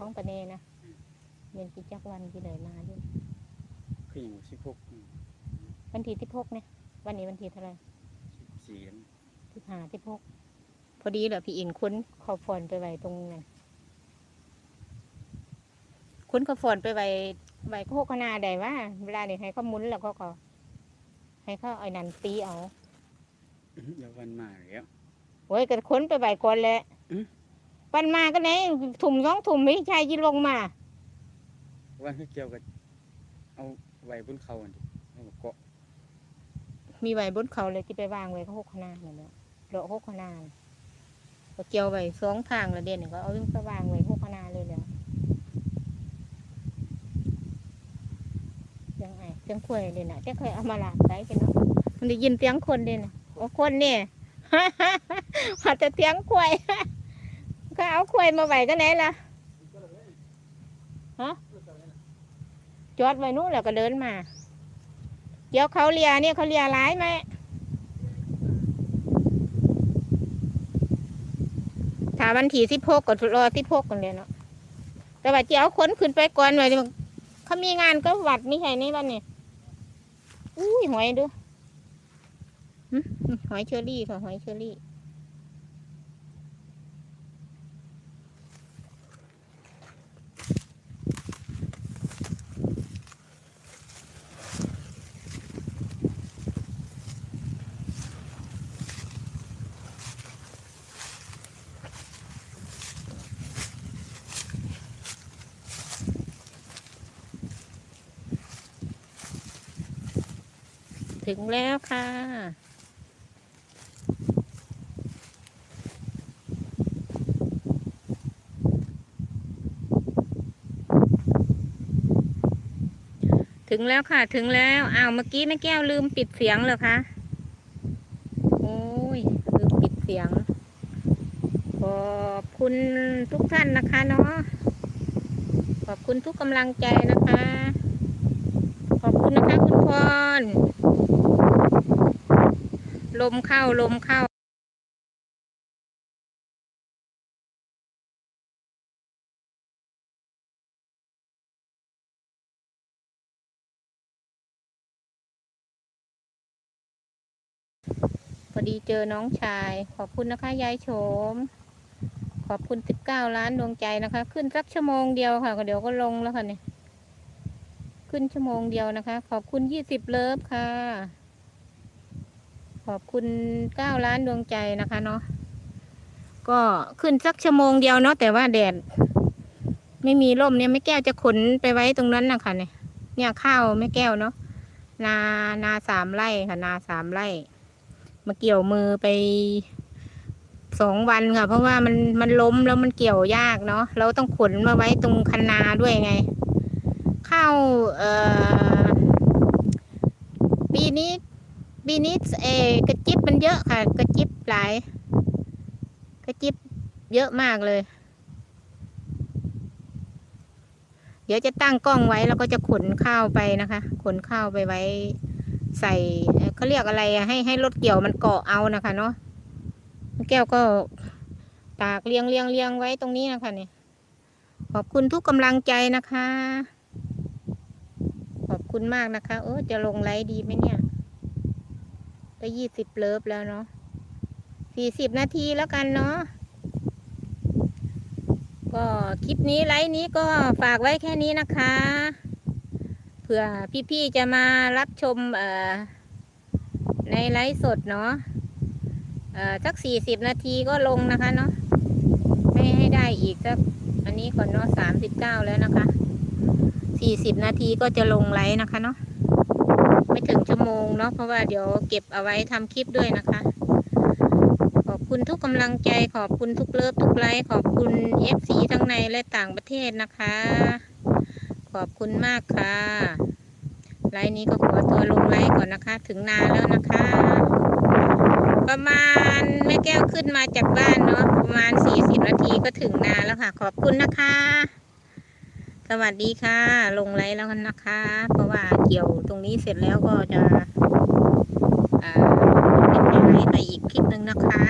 ของปะเนนะเรียนกี่จักวันกี่เลยมาอยู่คืออย่างสิบหกวันที่ที่พกเนี่ย วันนี้วันที่เท่าไหร่สิบสี่แล้วที่หาที่พก พอดีเหรอพี่อินค้นขอฟอนไปไว้ตรงนั้นค้นขอฟอนไปไว้ไว้โคกขนาใดว่า เวลาเนี่ยให้เขาหมุนแล้วเขาก็ให้เขาเอานันตีเอาเดี๋ยววันมาแล้วโอ้ยก็ค้นไปไว้ก่อนแหละอืม ปันมาก็ไหนถุ่มสองถุ่มไม่ใช่ยินลงมาวันที่เกี่ยวกับเอาไว้บนเขาอันนี้เอามาเกาะมีไว้บนเขาเลยที่ไปวางไว้ก็หกขนาดนั่นแหละเลาะหกขนาดก็เกี่ยวไว้สองทางละเด่นก็เอาไปวางไว้หกขนาดเลยแหล้วเสียงไอ้เสียงควยเลยนะจะเคยเอามาลากไปกันเนาะมันได้ยินเสียงคนเด่นโอ้คนเนี่ยว่าจะเสียงควย ก็เอาควยมาไว้ก็ไหนล่ะฮะจอดไว้นู้นแล้วก็เดินมา เดี๋ยวเขาเลียเนี่ยเขาเลียร้ายไหมถ้าวันที่สิบหกก็รอสิบหกกันเลยเนาะแต่ว่าเจ้าขนขึ้นไปก่อนไว้เดี๋ยเขามีงานก็วัดไม่ใช่นี่วันนี้อุ้ยหอยดูหอยเชอรี่ค่ะหอยเชอรี่ ถึงแล้วค่ะ ถึงแล้วค่ะ ถึงแล้ว อ้าว เมื่อกี้แม่แก้วลืมปิดเสียงเหรอคะ โอ้ย ลืมปิดเสียง ขอบคุณทุกท่านนะคะเนาะ ขอบคุณทุกกำลังใจนะคะ ขอบคุณนะคะคุณพร ลมเข้าลมเข้าพอดีเจอน้องชาย ขอบคุณนะคะยายโฉม ขอบคุณสิบเก้าล้านดวงใจนะคะ ขึ้นสักชั่วโมงเดียวค่ะก็เดี๋ยวก็ลงแล้วค่ะเนี่ยขึ้นชั่วโมงเดียวนะคะ ขอบคุณยี่สิบเลิฟค่ะ อบคุณเก้าล้านดวงใจนะคะเนาะก็ขึ้นสักชั่วโมงเดียวเนาะแต่ว่าแดด ไม่มีร่มเนี่ยไม่แก้วจะขนไปไว้ตรงนั้นนะคะเนี่ยเนี่ยข้าวไม่แก้วเนาะนานาสามไร่ค่ะ นาสามไร่มาเกี่ยวมือไปสองวันค่ะ เพราะว่ามันมันล้มแล้วมันเกี่ยวยากเนาะเราต้องขนมาไว้ตรงคันนาด้วยไง ข้าวเอ่อปีนี้ ปีนี้เอกระจิบมันเยอะค่ะ กระจิบหลาย กระจิบเยอะมากเลย เดี๋ยวจะตั้งกล้องไว้แล้วก็จะขนข้าวไปนะคะ ขนข้าวไปไว้ ใส่เขาเรียกอะไรให้ให้รถเกี่ยวมันเกาะเอานะคะ เนาะแก้วก็ตากเรียงเรียงเรียงไว้ตรงนี้นะคะเนี่ยขอบคุณทุกกำลังใจนะคะ ขอบคุณมากนะคะเออจะลงไลฟ์ดีไหมเนี่ย ก็ยี่สิบเลิฟแล้วเนาะสี่สิบนาทีแล้วกันเนาะก็คลิปนี้ไลฟ์นี้ก็ฝากไว้แค่นี้นะคะ เผื่อพี่ๆจะมารับชมเอ่อในไลฟ์สดเนาะเอ่อสักสี่สิบนาทีก็ลงนะคะเนาะให้ให้ได้อีกสักอันนี้ก่อนเนาะสามสิบเก้าแล้วนะคะสี่สิบนาทีก็จะลงไลฟ์นะคะเนาะ ไม่ถึงชั่วโมงเนาะเพราะว่าเดี๋ยวเก็บเอาไว้ทำคลิปด้วยนะคะ ขอบคุณทุกกำลังใจขอบคุณทุกเลิฟทุกไลค์ขอบคุณเอฟซีทั้งในและต่างประเทศนะคะ ขอบคุณมากค่ะ ไลน์นี้ก็ขอตัวลงไลน์ก่อนนะคะ ถึงนาแล้วนะคะ ประมาณแม่แก้วขึ้นมาจากบ้านเนาะประมาณสี่สิบนาทีก็ถึงนาแล้วค่ะ ขอบคุณนะคะ สวัสดีค่ะ ลงไลน์แล้วกันนะคะ เพราะว่าเกี่ยวตรงนี้เสร็จแล้วก็จะอ่าเป็นไลฟ์ไปอีกคลิปหนึ่งนะคะ